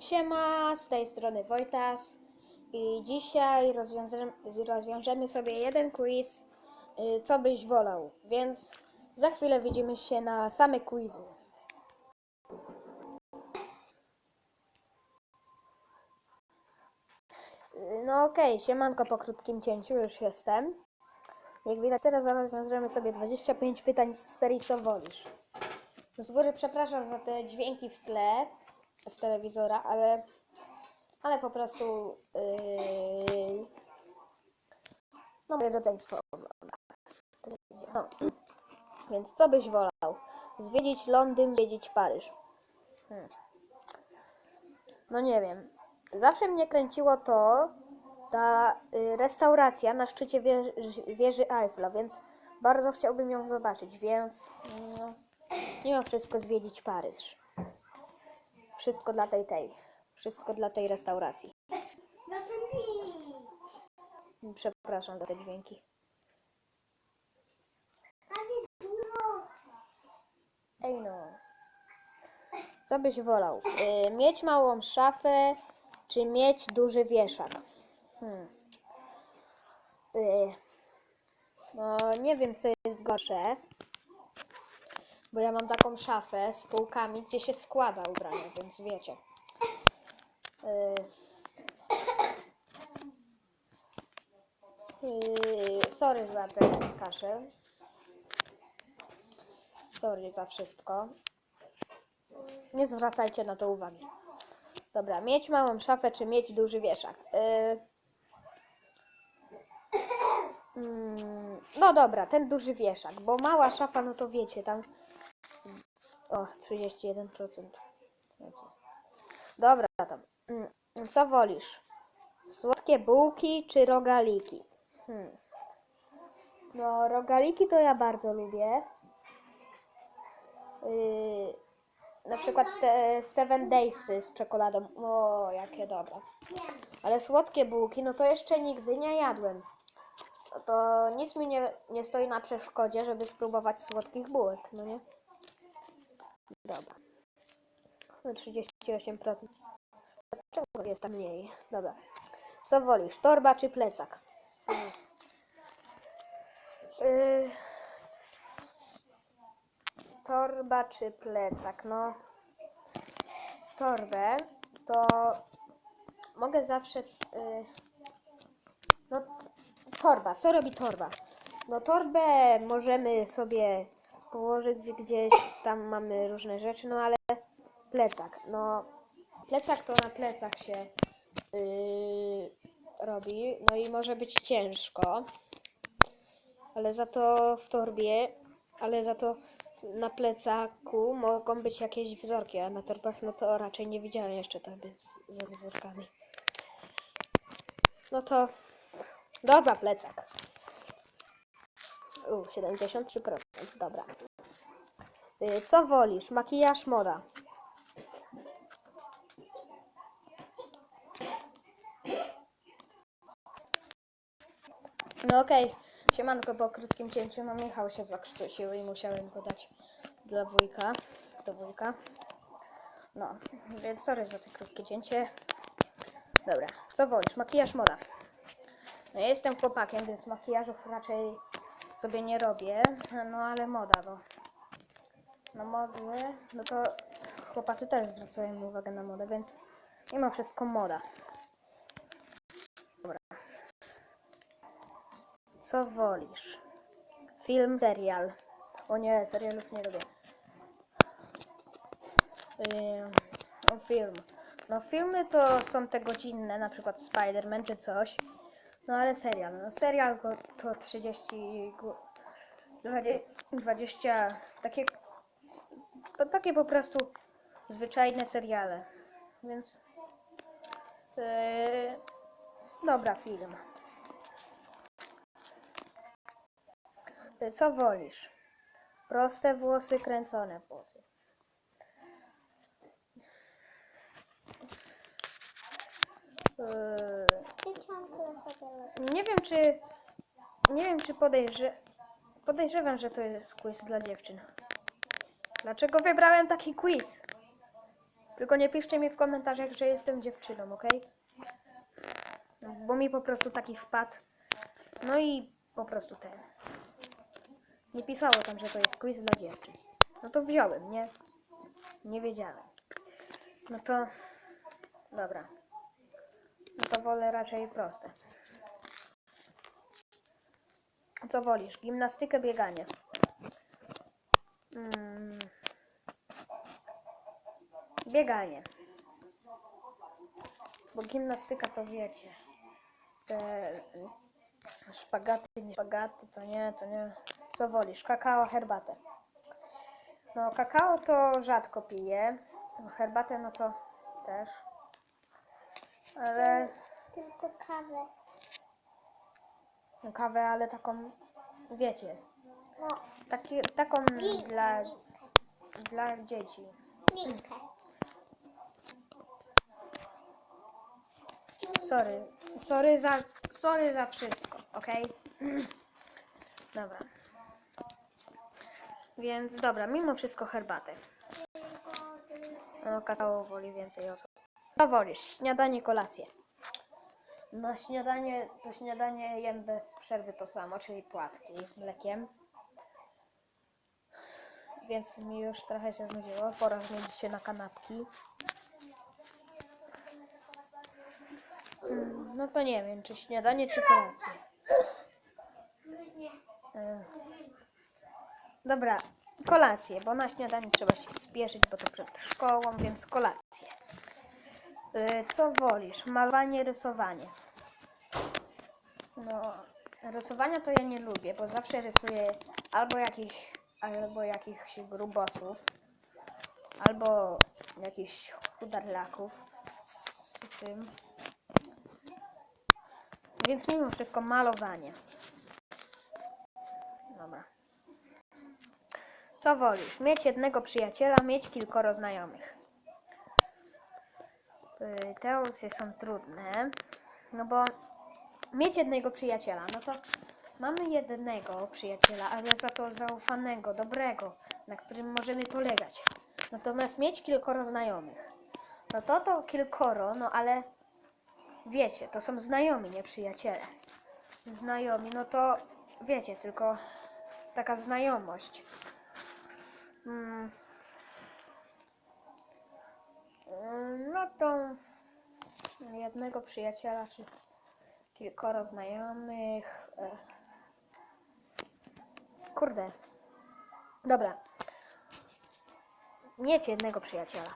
Siema, z tej strony Wojtas i dzisiaj rozwiążemy, rozwiążemy sobie jeden quiz, y, co byś wolał, więc za chwilę widzimy się na same quizy. No okej, siemanko po krótkim cięciu, już jestem. Jak widać teraz rozwiążemy sobie 25 pytań z serii co wolisz. Z góry przepraszam za te dźwięki w tle z telewizora, ale, ale po prostu yy, no moje rodzeństwo ogląda telewizję. No. Więc co byś wolał? Zwiedzić Londyn, zwiedzić Paryż? Hmm. No nie wiem. Zawsze mnie kręciło to, ta y, restauracja na szczycie wieży, wieży Eiffla, więc bardzo chciałbym ją zobaczyć, więc no, mimo wszystko zwiedzić Paryż. Wszystko dla tej tej. Wszystko dla tej restauracji. Przepraszam za te dźwięki. Ej no. Co byś wolał? Y, mieć małą szafę, czy mieć duży wieszak? Hmm. Y, no, nie wiem, co jest gorsze. Bo ja mam taką szafę z półkami, gdzie się składa ubrania, więc wiecie. Yy, sorry za ten kaszel. Sorry za wszystko. Nie zwracajcie na to uwagi. Dobra, mieć małą szafę czy mieć duży wieszak? Yy, no dobra, ten duży wieszak, bo mała szafa, no to wiecie, tam o, 31%. Dobra, tam. Mm, Co wolisz? Słodkie bułki czy rogaliki? Hmm. No, rogaliki to ja bardzo lubię. Yy, na przykład te Seven Daysy z czekoladą. O, jakie dobre. Ale słodkie bułki, no to jeszcze nigdy nie jadłem. No to nic mi nie, nie stoi na przeszkodzie, żeby spróbować słodkich bułek, no nie? Dobra. No 38%. Dlaczego jest tam mniej? Dobra. Co wolisz, torba czy plecak? Yy, torba czy plecak? No, torbę to mogę zawsze. Yy, no, torba. Co robi torba? No, torbę możemy sobie położyć gdzieś, tam mamy różne rzeczy, no ale plecak. No, plecak to na plecach się yy, robi, no i może być ciężko, ale za to w torbie, ale za to na plecaku mogą być jakieś wzorki, a na torbach no to raczej nie widziałem jeszcze torby z- ze wzorkami. No to dobra, plecak. U, 73%, dobra. Y, Co wolisz, makijaż, moda? No okej, siemanko, po krótkim cięciu, no Michał się zakrztusił i musiałem go dać dla wujka, do wujka. No, więc sorry za te krótkie cięcie. Dobra, co wolisz, makijaż, moda? No ja jestem chłopakiem, więc makijażów raczej sobie nie robię, no ale moda, bo na mody, no to chłopacy też zwracają uwagę na modę, więc mimo wszystko moda. Dobra. Co wolisz? Film, serial. O nie, serialów nie lubię. Ym, o film. No filmy to są te godzinne, na przykład Spider-Man czy coś. No ale serial. No serial to 30... gu- 20, 20 takie takie po prostu zwyczajne seriale. Więc. Yy, dobra, film. Co wolisz? Proste włosy, kręcone włosy. Yy, nie wiem, czy. Nie wiem, czy podejrze. Podejrzewam, że to jest quiz dla dziewczyn. Dlaczego wybrałem taki quiz? Tylko nie piszcie mi w komentarzach, że jestem dziewczyną, ok? Bo mi po prostu taki wpadł. No i po prostu ten. Nie pisało tam, że to jest quiz dla dziewczyn. No to wziąłem, nie? Nie wiedziałem. No to... Dobra. No to wolę raczej proste. Co wolisz? Gimnastykę, bieganie? Mm. Bieganie. Bo gimnastyka to wiecie. Te szpagaty, nie szpagaty, to nie, to nie. Co wolisz? Kakao, herbatę. No, kakao to rzadko piję. Herbatę, no to też. Ale Tylko kawę. no, kawę, ale taką, wiecie, No, taki, taką linkę. dla, dla dzieci. Linkę. Sorry. Sorry za, sorry za wszystko, ok? Dobra. Więc dobra, mimo wszystko herbatę. No, kakao woli więcej osób. Wolisz? Śniadanie, kolację. Na śniadanie, to śniadanie jem bez przerwy to samo, czyli płatki z mlekiem. Więc mi już trochę się znudziło. Pora zmienić się na kanapki. Mm, No to nie wiem, czy śniadanie, czy kolację. Dobra, kolację, bo na śniadanie trzeba się spieszyć, bo to przed szkołą, więc kolację. E, Co wolisz? Malowanie, rysowanie? No, rysowania to ja nie lubię, bo zawsze rysuję albo jakichś, albo jakichś grubosów, albo jakichś chudarlaków z tym. Więc mimo wszystko malowanie. Dobra. Co wolisz? Mieć jednego przyjaciela, mieć kilkoro znajomych? Te opcje są trudne, no bo mieć jednego przyjaciela, no to mamy jednego przyjaciela, ale za to zaufanego, dobrego, na którym możemy polegać. Natomiast mieć kilkoro znajomych, no to to kilkoro, no ale wiecie, to są znajomi, nie przyjaciele. Znajomi, no to wiecie, tylko taka znajomość. Mm. Mm, No to jednego przyjaciela, czy kilkoro znajomych. e. Kurde. Dobra. Mieć jednego przyjaciela.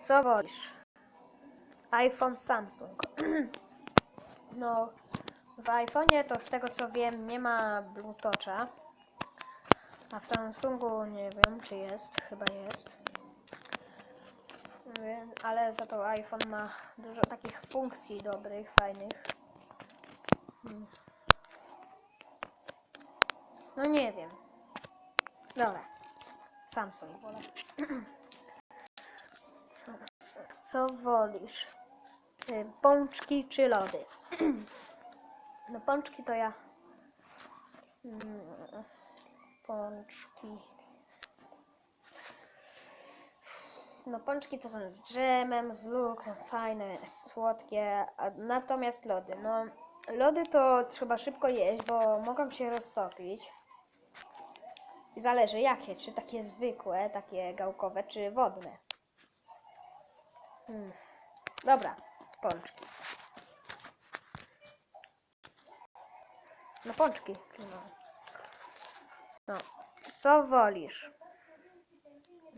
Co wolisz? iPhone, Samsung. No, w iPhone'ie to z tego co wiem nie ma Bluetooth'a. A w Samsungu nie wiem czy jest, chyba jest. Ale za to iPhone ma dużo takich funkcji dobrych, fajnych. Hmm. No nie wiem. Dobra. Samsung wolę. Co, wolisz? Y, Pączki czy lody? No pączki to ja. Pączki. No pączki to są z dżemem, z lukrem, fajne, słodkie, a natomiast lody, no lody to trzeba szybko jeść, bo mogą się roztopić. I zależy jakie, czy takie zwykłe, takie gałkowe, czy wodne. Hmm. Dobra, pączki. No pączki. No. No. To wolisz.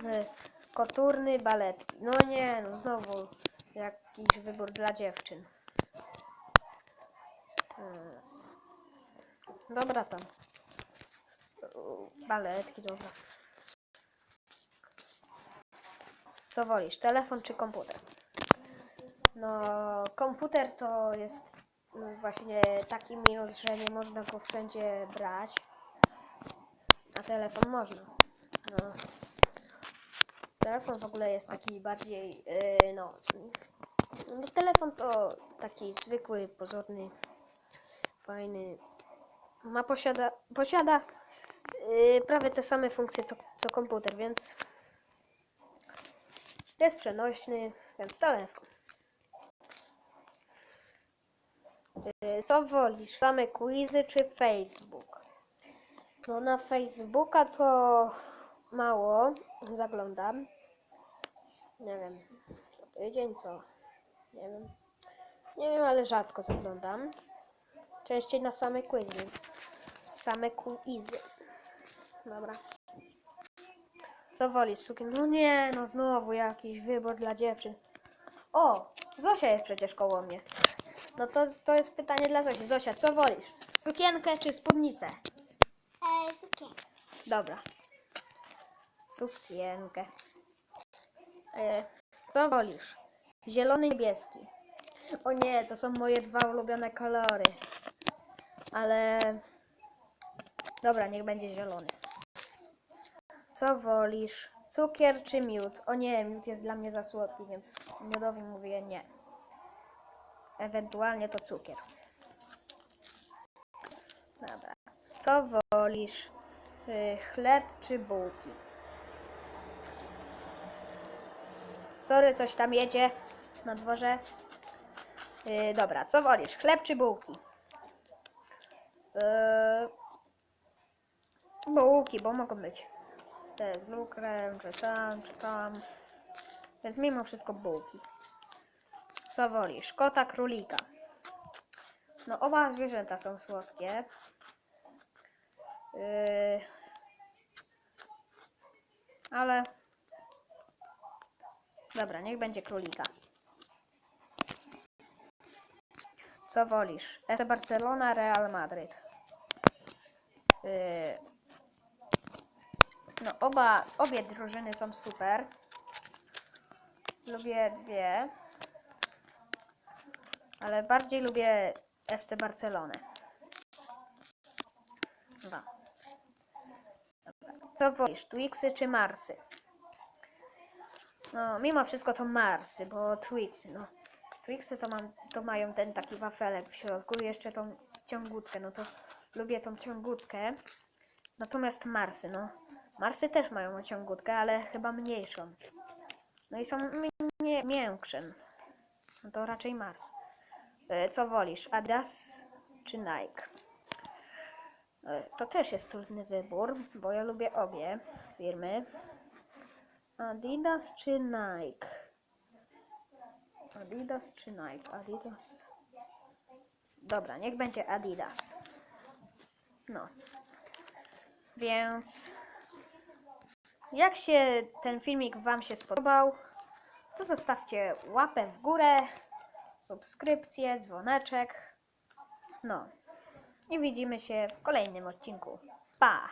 Y, Koturny, baletki. No nie, no znowu jakiś wybór dla dziewczyn. Hmm. Dobra tam. Baletki, dobra. Co wolisz, telefon czy komputer? No, komputer to jest mm, właśnie taki minus, że nie można go wszędzie brać, telefon można. No. Telefon w ogóle jest taki bardziej, yy, no, no, telefon to taki zwykły, pozorny, fajny. Ma posiada, posiada yy, prawie te same funkcje co, co komputer, więc jest przenośny, więc telefon. Yy, Co wolisz, same quizy czy Facebook? No na Facebooka to mało zaglądam. Nie wiem, co tydzień, co? Nie wiem. Nie wiem, ale rzadko zaglądam. Częściej na same więc same quizy. Dobra. Co wolisz, sukien? No nie, no znowu jakiś wybór dla dziewczyn. O, Zosia jest przecież koło mnie. No to, to jest pytanie dla Zosi. Zosia, co wolisz? Sukienkę czy spódnicę? Sukienkę. Dobra. Sukienkę. E, co wolisz? Zielony, niebieski. O nie, to są moje dwa ulubione kolory. Ale... Dobra, niech będzie zielony. Co wolisz? Cukier czy miód? O nie, miód jest dla mnie za słodki, więc miodowi mówię nie. Ewentualnie to cukier. Dobra. Co wolisz? Y, Chleb czy bułki? Sorry, coś tam jedzie na dworze. Y, dobra, co wolisz? Chleb czy bułki? Yy, bułki, bo mogą być te z lukrem, czy tam, czy tam. Więc mimo wszystko bułki. Co wolisz? Kota, królika? No oba zwierzęta są słodkie. Yy, ale. Dobra, niech będzie królika. Co wolisz? FC Barcelona, Real Madryt. Yy, no, oba, obie drużyny są super. Lubię dwie. Ale bardziej lubię FC Barcelonę. Dwa. Co wolisz, Twixy czy Marsy? No, mimo wszystko to Marsy, bo Twixy, no. Twixy to, mam, to mają ten taki wafelek w środku i jeszcze tą ciągutkę, no to lubię tą ciągutkę. Natomiast Marsy, no. Marsy też mają ciągutkę, ale chyba mniejszą. No i są mi- nie, miększe. No to raczej Mars. E, Co wolisz, Adidas czy Nike? E, To też jest trudny wybór, bo ja lubię obie firmy. Adidas czy Nike? Adidas czy Nike? Adidas. Dobra, niech będzie Adidas. No. Więc jak się ten filmik Wam się spodobał, to zostawcie łapę w górę, subskrypcję, dzwoneczek. No. I widzimy się w kolejnym odcinku. Pa!